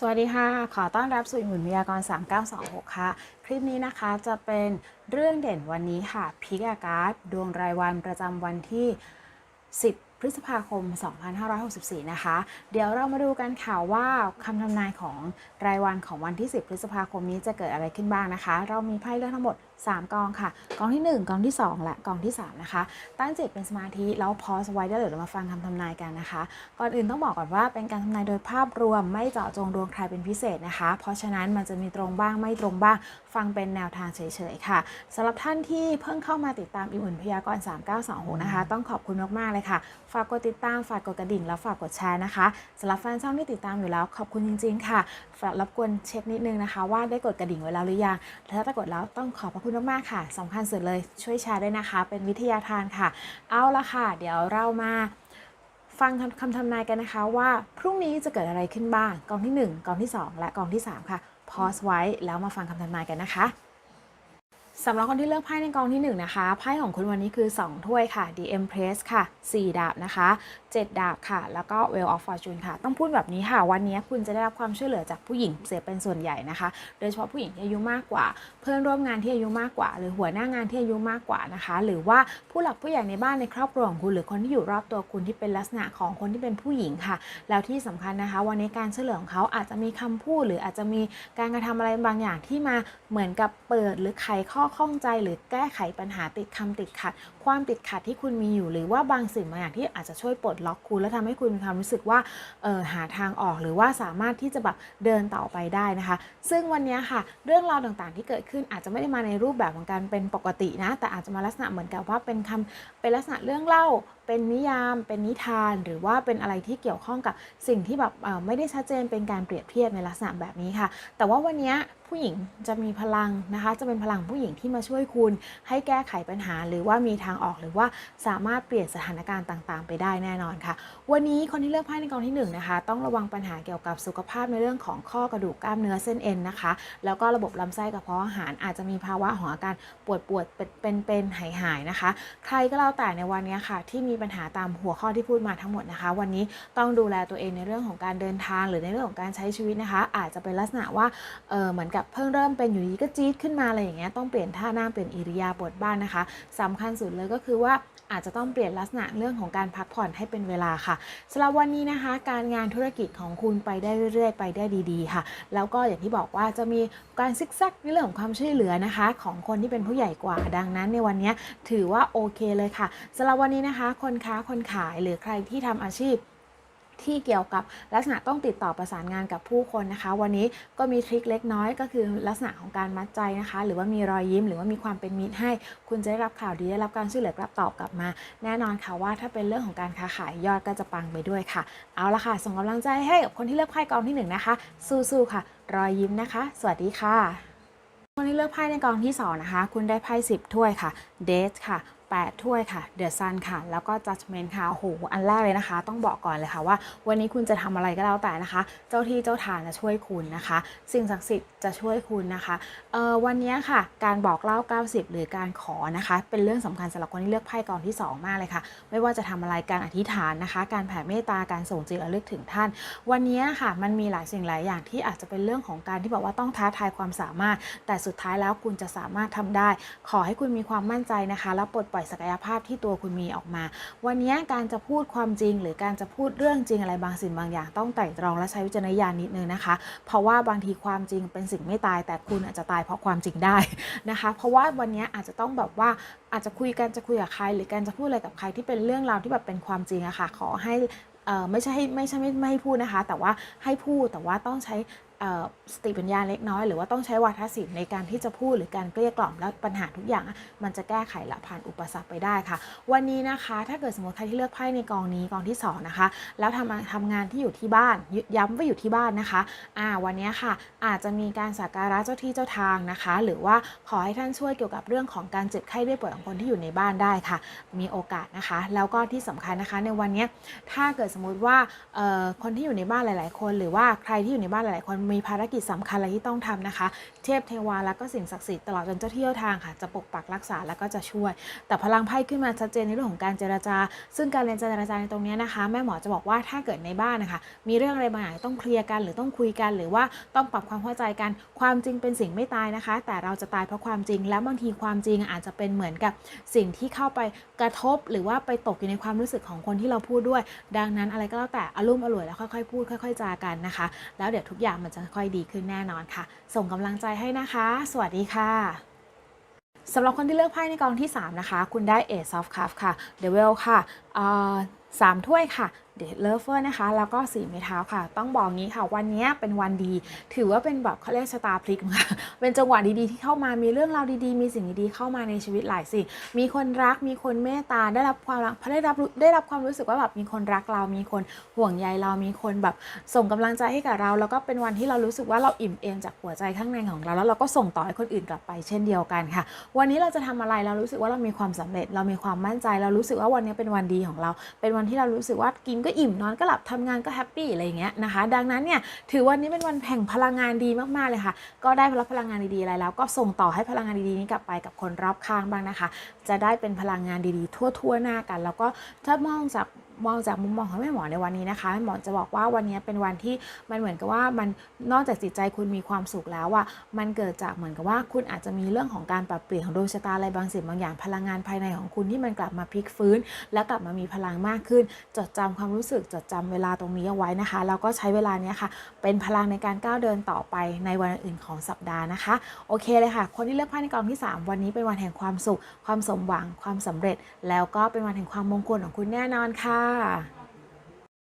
สวัสดีค่ะ ขอต้อนรับสู่หมุนพยากร 3926 ค่ะ คลิปนี้นะคะจะเป็นเรื่องเด่นวันนี้ค่ะพิกอาการ์ดดวงรายวันประจำวันที่ 10 พฤษภาคม 2564 นะคะ เดี๋ยวเรามาดูกันค่ะว่าคำทำนายของรายวันของวันที่ 10 พฤษภาคมนี้จะเกิดอะไรขึ้นบ้างนะคะ เรามีไพ่เลือกทั้งหมด 3 กองค่ะ กองที่ 1 กองที่ 2 และกองที่ 3 นะคะ ตั้งจิตเป็นสมาธิแล้วพอสไว้ได้เดี๋ยวเรามาฟังคำทำนายกันนะคะ ก่อนอื่นต้องบอกก่อนว่าเป็นการทำนายโดยภาพรวมไม่เจาะจงดวงใครเป็นพิเศษนะคะ เพราะฉะนั้นมันจะมีตรงบ้างไม่ตรงบ้าง ฟังเป็นแนวทางเฉยๆค่ะสำหรับท่านที่เพิ่งเข้ามาติดตามอิมอุ่นพยากรณ์3926นะคะ ต้องขอบคุณมากๆเลยค่ะ ฝากกดติดตามฝากกดกระดิ่งแล้วฝากกดแชร์นะคะสำหรับแฟนช่องที่ติดตามอยู่แล้วขอบคุณจริง ๆ ค่ะฝากรบกวนเช็คนิดนึงนะคะ ว่าได้กดกระดิ่งไว้แล้วหรือยังถ้าถ้ากดแล้วต้องขอบพระคุณมากๆค่ะสำคัญสุดเลยช่วยแชร์ด้วยนะคะ เป็นวิทยาทานค่ะ เอาละค่ะ เดี๋ยวเรามาฟังคำทำนายกันนะคะว่าพรุ่งนี้จะเกิดอะไรขึ้นบ้างกองที่ 1กองที่ 2 และกองที่ 3 ค่ะพอสไว้แล้วมาฟังคำทำนายกันนะคะสำหรับคนที่เลือกไพ่ในกองที่ 1 นะคะ ไพ่ของคุณวันนี้คือ 2 ถ้วยค่ะ The Empress ค่ะ 4 ดาบนะคะ 7 ดาบค่ะ แล้วก็ Wheel of Fortune ค่ะ ต้องพูดแบบนี้ค่ะ วันนี้คุณจะได้รับความช่วยเหลือจากผู้หญิงเสียเป็นส่วนใหญ่นะคะ โดยเฉพาะผู้หญิงที่อายุมากกว่า เพื่อนร่วมงานที่อายุมากกว่า หรือหัวหน้างานที่อายุมากกว่านะคะ หรือว่าผู้หลักผู้ใหญ่ในบ้านในครอบครัวของคุณ หรือคนที่อยู่รอบตัวคุณที่เป็นลักษณะของคนที่เป็นผู้หญิงค่ะ แล้วที่สำคัญนะคะ วันนี้การช่วยเหลือของเขาอาจจะมีคำพูด หรืออาจจะมีการกระทำอะไรบางอย่างที่มาเหมือนกับเปิด หรือไขข้อข้องใจ หรือแก้ไขปัญหาติดคำติดขัด ความติดขัดที่คุณมีอยู่ หรือว่าบางสิ่งบางอย่างที่อาจจะช่วยปลดล็อกคุณ และทำให้คุณมีความรู้สึกว่าเออหาทางออกหรือว่าสามารถที่จะแบบเดินต่อไปได้นะคะ ซึ่งวันนี้ค่ะ เรื่องราวต่างๆที่เกิดขึ้นอาจจะไม่ได้มาในรูปแบบของการเป็นปกตินะ แต่อาจจะมาลักษณะเหมือนกับว่าเป็นคำเป็นลักษณะเรื่องเล่า เป็นนิยาม เป็นนิทาน หรือว่าเป็นอะไรที่เกี่ยวข้องกับสิ่งที่แบบไม่ได้ชัดเจนเป็นการเปรียบเทียบในลักษณะแบบนี้ค่ะ แต่ว่าวันนี้ผู้หญิงจะมีพลังนะคะ จะเป็นพลังผู้หญิงที่มาช่วยคุณ ให้แก้ไขปัญหา หรือว่ามีทางออกหรือว่าสามารถเปลี่ยนสถานการณ์ต่าง ๆ ไปได้แน่นอนค่ะ วันนี้คนที่เลือกไพ่ในกองที่หนึ่งนะคะ ต้องระวังปัญหาเกี่ยวกับสุขภาพในเรื่องของข้อกระดูกกล้ามเนื้อเส้นเอ็นนะคะ แล้วก็ระบบลำไส้กระเพาะอาหารอาจจะมีภาวะของอาการปวดปวดเป็นเป็นหายหายๆนะคะ ใครก็แล้วแต่ในวันนี้ค่ะที่มีปัญหาตามหัวข้อที่พูดมาทั้งหมดนะคะ วันนี้ต้องดูแลตัวเองในเรื่องของการเดินทางหรือในเรื่องของการใช้ชีวิตนะคะ อาจจะเป็นลักษณะว่าเออเหมือนกับเพิ่งเริ่มเป็นอยู่ดีก็จี๊ดขึ้นมาอะไรอย่างเงี้ยต้องเปลี่ยนท่านั่งเปลี่ยนอิริยาบถบ้างนะคะสำคัญสุดเลยก็คือว่า อาจจะต้องเปลี่ยนลักษณะเรื่องของการพักผ่อนให้เป็นเวลาค่ะสำหรับวันนี้นะคะ การงานธุรกิจของคุณไปได้เรื่อยๆ ไปได้ดีๆ ค่ะ แล้วก็อย่างที่บอกว่าจะมีการซิกแซกในเรื่องของความช่วยเหลือนะคะ ของคนที่เป็นผู้ใหญ่กว่าดังนั้นในวันนี้ถือว่าโอเคเลยค่ะสำหรับวันนี้นะคะ คนค้าคนขายหรือใครที่ทำอาชีพ ที่เกี่ยวกับลักษณะต้องติดต่อประสานงานกับผู้คนนะคะ วันนี้ก็มีทริคเล็กน้อยก็คือลักษณะของการมัดใจนะคะ หรือว่ามีรอยยิ้มหรือว่ามีความเป็นมิตรให้ คุณจะได้รับข่าวดีได้รับการช่วยเหลือกลับตอบกลับมา แน่นอนค่ะว่าถ้าเป็นเรื่องของการค้าขายยอดก็จะปังไปด้วยค่ะ เอาละค่ะ ส่งกำลังใจให้กับคนที่เลือกไพ่กองที่หนึ่งนะคะ สู้ๆค่ะ รอยยิ้มนะคะ สวัสดีค่ะคนที่เลือกไพ่ในกองที่2นะคะ คุณได้ไพ่10ถ้วยค่ะเดทค่ะ 8 ถ้วยค่ะ เดอะซันค่ะ แล้วก็ Judgment ค่ะโอ้โหอันแรกเลยนะคะ ต้องบอกก่อนเลยค่ะว่า วันนี้คุณจะทำอะไรก็แล้วแต่นะคะ เจ้าที่เจ้าทางจะช่วยคุณนะคะ สิ่งศักดิ์สิทธิ์จะช่วยคุณนะคะเอ่อวันนี้ค่ะ การบอกเล่า 90 หรือการขอนะคะ เป็นเรื่องสำคัญสำหรับคนที่เลือกไพ่กองที่ 2 มากเลยค่ะ ไม่ว่าจะทำอะไรการอธิษฐานนะคะ การแผ่เมตตาการส่งจิตระลึกถึงท่าน วันนี้ค่ะ มันมีหลายสิ่งหลายอย่างที่อาจจะเป็นเรื่องของการที่บอกว่าต้องท้าทายความสามารถ แต่สุดท้ายแล้วคุณจะสามารถทำได้ ขอให้คุณมีความมั่นใจนะคะ แล้วปลดปล่อยศักยภาพที่ตัวคุณมีออกมา วันนี้การจะพูดความจริง หรือการจะพูดเรื่องจริงอะไรบางสิ่งบางอย่างต้องไต่ตรองและใช้วิจารณญาณนิดนึงนะคะ เพราะว่าบางทีความจริงเป็นสิ่งไม่ตาย แต่คุณอาจจะตายเพราะความจริงได้นะคะ เพราะว่าวันนี้อาจจะต้องแบบว่าอาจจะคุยกันจะคุยกับใคร หรือการจะพูดอะไรกับใครที่เป็นเรื่องราวที่แบบเป็นความจริงอะค่ะขอให้เออไม่ใช่ไม่ใช่ไม่ไม่ให้พูดนะคะ แต่ว่าให้พูดแต่ว่าต้องใช้ สติปัญญาเล็กน้อย หรือว่าต้องใช้วาทศิลป์ในการที่จะพูดหรือการเกลี้ยกล่อมแล้วปัญหาทุกอย่าง มันจะแก้ไขและผ่านอุปสรรคไปได้ค่ะ วันนี้นะคะ ถ้าเกิดสมมติใครที่เลือกไพ่ในกองนี้กองที่สองนะคะแล้วทำทำงานที่อยู่ที่บ้านยย้ำว่าอยู่ที่บ้านนะคะอ่าวันนี้ค่ะอาจจะมีการสักการะเจ้าที่เจ้าทางนะคะ หรือว่าขอให้ท่านช่วยเกี่ยวกับเรื่องของการเจ็บไข้ได้ป่วยของคนที่อยู่ในบ้านได้ค่ะ มีโอกาสนะคะ แล้วก็ที่สำคัญนะคะในวันนี้ถ้าเกิดสมมุติว่าคนที่อยู่ในบ้านหลาย ๆ คน หรือว่าใครที่อยู่ในบ้านหลาย ๆ คนมีภารกิจสำคัญอะไรที่ต้องทำนะคะ เทพเทวาแล้วก็สิ่งศักดิ์สิทธิ์ตลอดจนเจ้าที่เจ้าทางค่ะ จะปกปักรักษาแล้วก็จะช่วย แต่พลังไพ่ขึ้นมาชัดเจนในเรื่องของการเจรจา ซึ่งการเรียนเจรจาในตรงนี้นะคะ แม่หมอจะบอกว่าถ้าเกิดในบ้านนะคะ มีเรื่องอะไรบางอย่างต้องเคลียร์กันหรือต้องคุยกัน หรือว่าต้องปรับความเข้าใจกัน ความจริงเป็นสิ่งไม่ตายนะคะ แต่เราจะตายเพราะความจริง แล้วบางทีความจริงอาจจะเป็นเหมือนกับสิ่งที่เข้าไปกระทบ หรือว่าไปตกอยู่ในความรู้สึกของคนที่เราพูดด้วย ดังนั้นอะไรก็แล้วแต่อารมณ์อร่วยแล้วค่อยๆพูดค่อย ๆจากันนะคะ แล้วเดี๋ยวทุกอย่างมันจะจะค่อยดีขึ้นแน่นอนค่ะ ส่งกำลังใจให้นะคะ สวัสดีค่ะสำหรับคนที่เลือกไพ่ในกองที่ 3 นะคะ คุณได้ Ace of Cups ค่ะ Devil ค่ะสามถ้วยค่ะ เด e เลเวอร์นะคะ แล้วก็สีไม้เท้าค่ะ ต้องบอกงี้ค่ะ วันนี้เป็นวันดี ถือว่าเป็นแบบเขาเรียกชะตาพลิกค่ะ เป็นจังหวะดีๆที่เข้ามา มีเรื่องราวดีๆ มีสิ่งดีๆเข้ามาในชีวิตหลายสิ่ง มีคนรัก มีคนเมตตา ได้รับความรักได้รับได้รับความรู้สึกว่าแบบมีคนรักเรา มีคนห่วงใยเรา มีคนแบบส่งกำลังใจให้กับเรา แล้วก็เป็นวันที่เรารู้สึกว่าเราอิ่มเอมจากหัวใจข้างในของเรา แล้วเราก็ส่งต่อให้คนอื่นกลับไปเช่นเดียวกันค่ะ วันนี้เราจะทำอะไร เรารู้สึกว่าเรามีความสำเร็จ เรามีความมั่นใจ เรารู้สึกว่าวันนี้เป็นวันดีของเรา เป็นวันที่เรารู้สึกว่ากินก็อิ่มนอนก็หลับทำงานก็แฮปปี้อะไรอย่างเงี้ยนะคะดังนั้นเนี่ยถือวันนี้เป็นวันแห่งพลังงานดีมากๆเลยค่ะ ก็ได้รับพลังงานดีๆอะไรแล้ว ก็ส่งต่อให้พลังงานดีๆนี้กลับไปกับคนรอบข้างบ้างนะคะ จะได้เป็นพลังงานดีๆ ทั่วๆหน้ากัน แล้วก็ถ้ามองจาก มองจากมุมมองของแม่หมอในวันนี้นะคะแม่หมอจะบอกว่าวันนี้เป็นวันที่มันเหมือนกับว่ามันนอกจากจิตใจคุณมีความสุขแล้วอะมันเกิดจากเหมือนกับว่าคุณอาจจะมีเรื่องของการปรับเปลี่ยนของดวงชะตาอะไรบางสิ่งบางอย่างพลังงานภายในของคุณที่มันกลับมาพลิกฟื้น และกลับมามีพลังมากขึ้น จดจำความรู้สึกจดจำเวลาตรงนี้เอาไว้นะคะแล้วก็ใช้เวลานี้ค่ะ เป็นพลังในการก้าวเดินต่อไปในวันอื่นของสัปดาห์นะคะ โอเคเลยค่ะ คนที่เลือกไพ่ในกองที่ 3 วันนี้เป็นวันแห่งความสุข ความสมหวังความสำเร็จ แล้วก็เป็นวันแห่งความมงคลของคุณแน่นอนค่ะ